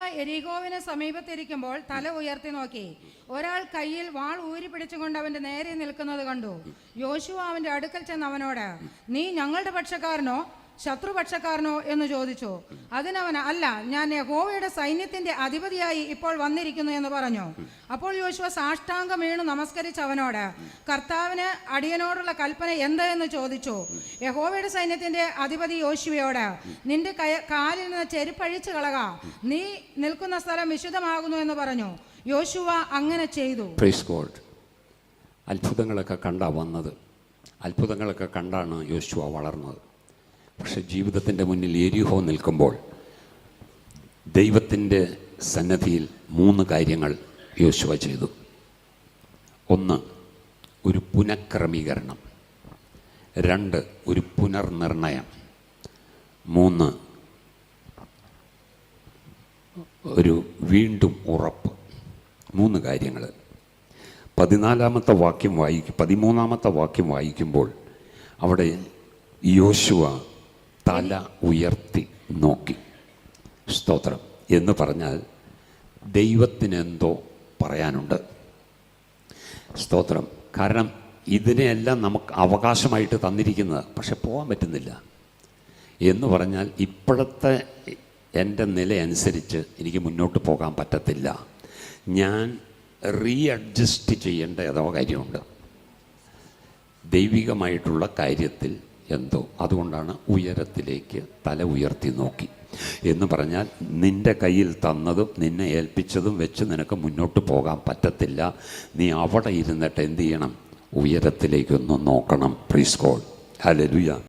എരികോവിന് സമീപത്തിരിക്കുമ്പോൾ തല ഉയർത്തി നോക്കി. ഒരാൾ കയ്യിൽ വാൾ ഊരി പിടിച്ചുകൊണ്ട് അവന്റെ നേരെ നിൽക്കുന്നത് കണ്ടു. യോശുവ അവന്റെ അടുക്കൽ ചെന്ന് അവനോട് നീ ഞങ്ങളുടെ പക്ഷക്കാരനോ? ശത്രുപക്ഷക്കാരനോ എന്ന് ചോദിച്ചു. അതിനവൻ അല്ല ഞാൻ യഹോവയുടെ സൈന്യത്തിന്റെ അധിപതിയായി ഇപ്പോൾ വന്നിരിക്കുന്നു എന്ന് പറഞ്ഞു. അപ്പോൾ യോശുവ സാഷ്ടാംഗം വീണു നമസ്കരിച്ച് അവനോട് കർത്താവിന് അടിയനോടുള്ള കൽപ്പന എന്ത്? എന്ന് ചോദിച്ചു. യഹോവയുടെ സൈന്യത്തിന്റെ അധിപതി യോശുവയോട് നിന്റെ കാലിൽ നിന്ന് ചെരുപ്പഴിച്ചു കളക. നീ നിൽക്കുന്ന സ്ഥലം വിശുദ്ധമാകുന്നു എന്ന് പറഞ്ഞു. യോശുവ അങ്ങനെ ചെയ്തു. അത്ഭുതങ്ങളൊക്കെ കണ്ടാ വന്നത്. അത്ഭുതങ്ങളൊക്കെ കണ്ടാണ് യോശുവ വളർന്നത്. പക്ഷെ ജീവിതത്തിന്റെ മുന്നിൽ എരിഹോ നിൽക്കുമ്പോൾ ദൈവത്തിന്റെ സന്നദ്ധിയിൽ മൂന്ന് കാര്യങ്ങൾ യോശുവ ചെയ്തു. ഒന്ന് ഒരു പുനഃക്രമീകരണം. രണ്ട് ഒരു പുനർനിർണയം. മൂന്ന് ഒരു വീണ്ടും ഉറപ്പ്. മൂന്ന് കാര്യങ്ങൾ. പതിനാലാമത്തെ വാക്യം വായിക്കും പതിമൂന്നാമത്തെ വാക്യം വായിക്കുമ്പോൾ അവിടെ യോശുവ തല ഉയർത്തി നോക്കി. സ്തോത്രം എന്ന് പറഞ്ഞാൽ ദൈവത്തിനെന്തോ പറയാനുണ്ട്. സ്തോത്രം. കാരണം ഇതിനെയെല്ലാം നമുക്ക് അവകാശമായിട്ട് തന്നിരിക്കുന്നത് പക്ഷെ പോകാൻ പറ്റുന്നില്ല. എന്ന് പറഞ്ഞാൽ ഇപ്പോഴത്തെ എന്റെ നില അനുസരിച്ച് എനിക്ക് മുന്നോട്ട് പോകാൻ പറ്റത്തില്ല. ഞാൻ റീ അഡ്ജസ്റ്റ് ചെയ്യേണ്ട ഏതോ കാര്യമുണ്ട്. ദൈവികമായിട്ടുള്ള കാര്യത്തിൽ എന്തോ. അതുകൊണ്ടാണ് ഉയരത്തിലേക്ക് തല ഉയർത്തി നോക്കി. എന്ന് പറഞ്ഞാൽ നിന്റെ കയ്യിൽ തന്നതും നിന്നെ ഏൽപ്പിച്ചതും വെച്ച് നിനക്ക് മുന്നോട്ട് പോകാൻ പറ്റത്തില്ല. നീ അവിടെ ഇരുന്നിട്ട് എന്ത് ചെയ്യണം? ഉയരത്തിലേക്കൊന്ന് നോക്കണം. പ്രീസ്കോൾ കോൾ ഹലലുയ